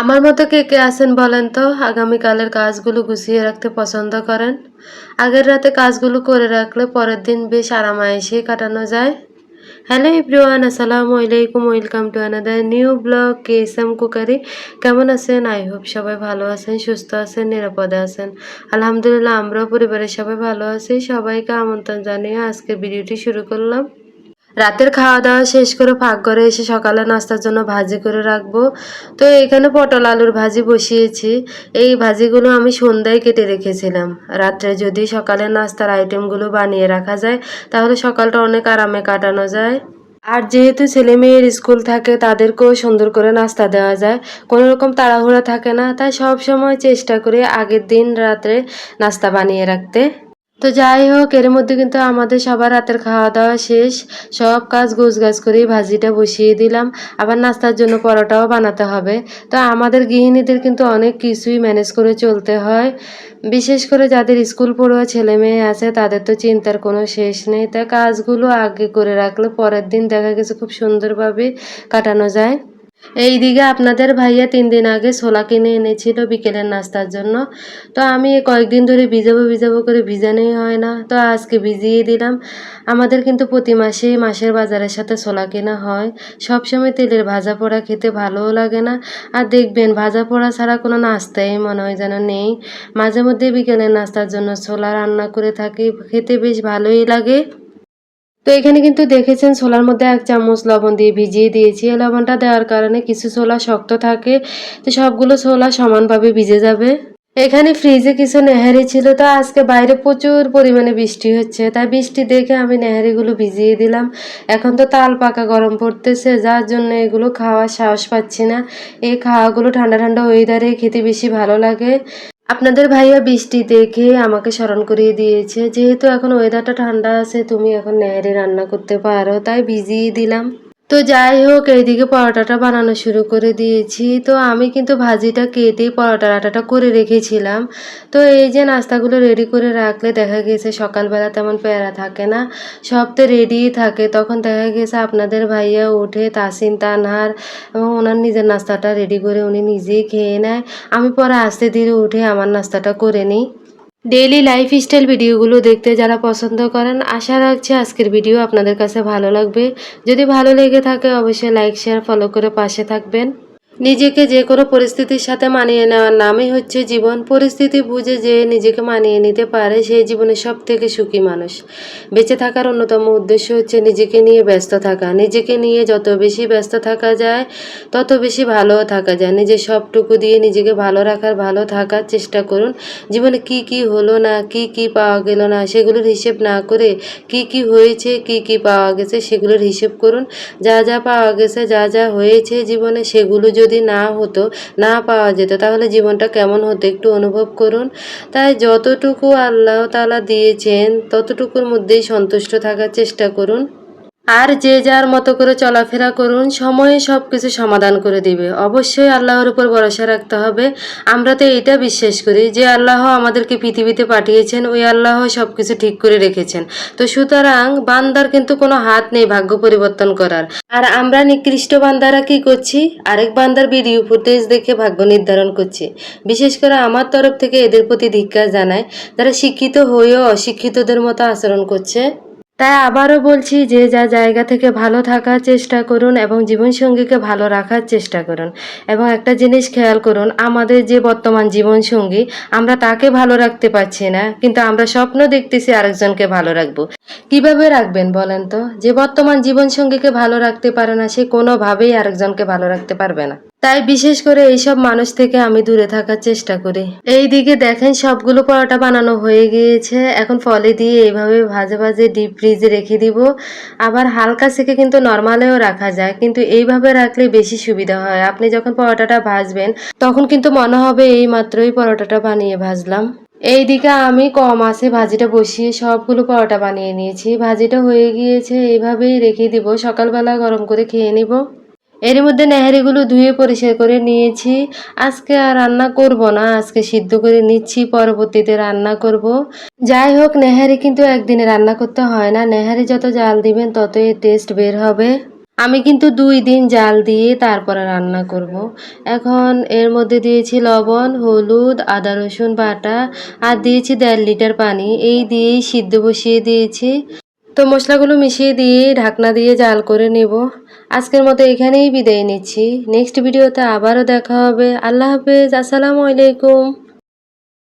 আমার মতো কে কে আছেন বলেন তো? আগামীকালের কাজগুলো গুছিয়ে রাখতে পছন্দ করেন? আগের রাতে কাজগুলো করে রাখলে পরের দিন বেশ আরামায়েসে কাটানো যায়। হ্যালো ইব্রিওয়ান আসসালামু আলাইকুম। Welcome to another new blog K M cookery. কেমন আছেন? আই হোপ সবাই ভালো আছেন, সুস্থ আছেন, নিরাপদে আছেন। আলহামদুলিল্লাহ, আমরাও পরিবারের সবাই ভালো আছি। সবাইকে আমন্ত্রণ জানিয়ে আজকের ভিডিওটি শুরু করলাম। রাতের খাওয়া দাওয়া শেষ করে ফাঁক করে এসে সকালে নাস্তার জন্য ভাজি করে রাখব। তো এখানে পটল আলুর ভাজি বসিয়েছি। এই ভাজিগুলো আমি সন্ধ্যায় কেটে রেখেছিলাম। রাত্রে যদি সকালে নাস্তার আইটেমগুলো বানিয়ে রাখা যায়, তাহলে সকালটা অনেক আরামে কাটানো যায়। আর যেহেতু ছেলে মেয়ের স্কুল থাকে, তাদেরকেও সুন্দর করে নাস্তা দেওয়া যায়। কোনো রকম তাড়াহুড়া থাকে না। তাই সব সময় চেষ্টা করি আগের দিন রাত্রে নাস্তা বানিয়ে রাখতে। তো যাই হোক, এর মধ্যে কিন্তু আমাদের সবার রাতের খাওয়া দাওয়া শেষ। সব কাজ গোছ গাছ করেই ভাজিটা বসিয়ে দিলাম। আবার নাস্তার জন্য পরোটাও বানাতে হবে। তো আমাদের গৃহিণীদের কিন্তু অনেক কিছুই ম্যানেজ করে চলতে হয়। বিশেষ করে যাদের স্কুল পড়ুয়া ছেলে মেয়ে আছে, তাদের তো চিন্তার কোনো শেষ নেই। তাই কাজগুলো আগে করে রাখলে পরের দিন দেখা গেছে খুব সুন্দরভাবে কাটানো যায়। এইদিকে আপনাদের ভাইয়া তিন দিন আগে ছোলা কিনে এনেছিল বিকেলের নাস্তার জন্য। তো আমি কয়েকদিন ধরে ভিজাবো ভিজাবো করে ভিজানোই হয় না। তো আজকে ভিজিয়ে দিলাম। আমাদের কিন্তু প্রতি মাসেই মাসের বাজারের সাথে ছোলা কেনা হয়। সবসময় তেলের ভাজা পোড়া খেতে ভালোও লাগে না। আর দেখবেন, ভাজা পোড়া ছাড়া কোনো নাস্তাই মনে হয় যেন নেই। মাঝে মধ্যে বিকেলের নাস্তার জন্য ছোলা রান্না করে থাকি, খেতে বেশ ভালোই লাগে। তো এখানে কিন্তু দেখেছেন ছোলার মধ্যে এক চামচ লবণ দিয়ে ভিজিয়ে দিয়েছি। এই লবণটা দেওয়ার কারণে কিছু ছোলা শক্ত থাকে, তো সবগুলো ছোলা সমানভাবে ভিজে যাবে। এখানে ফ্রিজে কিছু নেহারি ছিল, তো আজকে বাইরে প্রচুর পরিমাণে বৃষ্টি হচ্ছে। তাই বৃষ্টি দেখে আমি নেহারিগুলো ভিজিয়ে দিলাম। এখন তো তাল পাকা গরম পড়তেছে, যার জন্য এগুলো খাওয়ার সাহস পাচ্ছি না। এই খাওয়াগুলো ঠান্ডা ঠান্ডা ওয়েদারে খেতে বেশি ভালো লাগে। আপনাদের ভাইয়া বৃষ্টি দেখে আমাকে স্মরণ করিয়ে দিয়েছে, যেহেতু এখন ওয়েদারটা ঠান্ডা আছে, তুমি এখন নেয়ারে রান্না করতে পারো, তাই ভিজিয়ে দিলাম। তো যাই হোক, এইদিকে পরোটাটা বানানো শুরু করে দিয়েছি। তো আমি কিন্তু ভাজিটা কেটে পরোটার আটাটা করে রেখেছিলাম। তো এই যে নাস্তাগুলো রেডি করে রাখলে দেখা গেছে সকালবেলা তেমন প্যারা থাকে না, সব তো রেডিই থাকে। তখন দেখা গেছে আপনাদের ভাইয়া উঠে তাসিন তানহার এবং ওনার নিজের নাস্তাটা রেডি করে উনি নিজেই খেয়ে নেয়। আমি পরে আস্তে ধীরে উঠে আমার নাস্তাটা করে নিই। ডেইলি লাইফ স্টাইল ভিডিওগুলো দেখতে যারা পছন্দ করেন, আশা রাখছি আজকের ভিডিও আপনাদের কাছে ভালো লাগবে। যদি ভালো লেগে থাকে, অবশ্যই লাইক শেয়ার ফলো করে পাশে থাকবেন। নিজেকে যে কোনো পরিস্থিতির সাথে মানিয়ে নেওয়ার নামই হচ্ছে জীবন। পরিস্থিতি বুঝে যে নিজেকে মানিয়ে নিতে পারে সেই জীবনে সব থেকে সুখী মানুষ। বেঁচে থাকার অন্যতম উদ্দেশ্য হচ্ছে নিজেকে নিয়ে ব্যস্ত থাকা। নিজেকে নিয়ে যত বেশি ব্যস্ত থাকা যায়, তত বেশি ভালোও থাকা যায়। নিজের সবটুকু দিয়ে নিজেকে ভালো রাখার, ভালো থাকার চেষ্টা করুন। জীবনে কি কি হলো না, কি কি পাওয়া গেল না, সেগুলোর হিসেব না করে কি কি হয়েছে, কি কি পাওয়া গেছে, সেগুলোর হিসেব করুন। যা যা পাওয়া গেছে, যা যা হয়েছে জীবনে, সেগুলো যদি না হতো, না পাওয়া যেত, তাহলে জীবনটা কেমন হতো একটু অনুভব করুন। তাই যতটুকু আল্লাহ তালা দিয়েছেন, ততটুকুর মধ্যেই সন্তুষ্ট থাকার চেষ্টা করুন। আর যে যার মতো করে চলাফেরা করুন, সময়ে সব কিছু সমাধান করে দিবে। অবশ্যই আল্লাহর উপর ভরসা রাখতে হবে। আমরা তো এইটা বিশ্বাস করি যে আল্লাহ আমাদেরকে পৃথিবীতে পাঠিয়েছেন, ওই আল্লাহ সব কিছু ঠিক করে রেখেছেন। তো সুতরাং বান্দার কিন্তু কোনো হাত নেই ভাগ্য পরিবর্তন করার। আর আমরা নিকৃষ্ট বান্দারা কি করছি? আরেক বান্দার ভিডিও ফুটেজ দেখে ভাগ্য নির্ধারণ করছি। বিশেষ করে আমার তরফ থেকে এদের প্রতি ধিক্কার জানায়, যারা শিক্ষিত হয়েও অশিক্ষিতদের মতো আচরণ করছে। তাই আবারও বলছি, যে যা জায়গা থেকে ভালো থাকার চেষ্টা করুন এবং জীবনসঙ্গীকে ভালো রাখার চেষ্টা করুন। এবং একটা জিনিস খেয়াল করুন, আমাদের যে বর্তমান জীবনসঙ্গী, আমরা তাকে ভালো রাখতে পারছি না, কিন্তু আমরা স্বপ্ন দেখতেছি আরেকজনকে ভালো রাখব। কীভাবে রাখবেন বলেন তো? যে বর্তমান জীবনসঙ্গীকে ভালো রাখতে পারে না, সে কোনোভাবেই আরেকজনকে ভালো রাখতে পারবে না। তাই বিশেষ করে এইসব মানুষ থেকে আমি দূরে থাকার চেষ্টা করি। এই দিকে দেখেন সবগুলো পরোটা বানানো হয়ে গিয়েছে। এখন ফলে দিয়ে এইভাবে ভাজে ভাজে ডিপ ফ্রিজে রেখে দিব। আবার হালকা সেকে কিন্তু নর্মালেও রাখা যায়, কিন্তু এইভাবে রাখলে বেশি সুবিধা হয়। আপনি যখন পরোটাটা ভাজবেন, তখন কিন্তু মনে হবে এই মাত্রই পরোটাটা বানিয়ে ভাজলাম। এইদিকে আমি কম আছে ভাজিটা বসিয়ে সবগুলো পরোটা বানিয়ে নিয়েছি। ভাজিটা হয়ে গিয়েছে, এইভাবেই রেখে দিব। সকালবেলা গরম করে খেয়ে নিব। এর মধ্যে নেহারিগুলো ধুয়ে পরিষ্কার করে নিয়েছি। আজকে আর রান্না করব না, আজকে সিদ্ধ করে নিচ্ছি, পরবর্তীতে রান্না করব। যাই হোক, নেহারি কিন্তু একদিনে রান্না করতে হয় না। নেহারি যত জাল দিবেন, ততই টেস্ট বের হবে। আমি কিন্তু দুই দিন জাল দিয়ে তারপরে রান্না করব। এখন এর মধ্যে দিয়েছি লবণ, হলুদ, আদা, রসুন বাটা, আর দিয়েছি দেড় লিটার পানি। এই দিয়েই সিদ্ধ বসিয়ে দিয়েছি। তো মশলাগুলো মিশিয়ে দিয়ে ঢাকনা দিয়ে জাল করে নেব। আজকের মতো এখানেই বিদায় নিচ্ছি। নেক্সট ভিডিওতে আবারও দেখা হবে। আল্লাহ হাফেজ। আসসালামু আলাইকুম।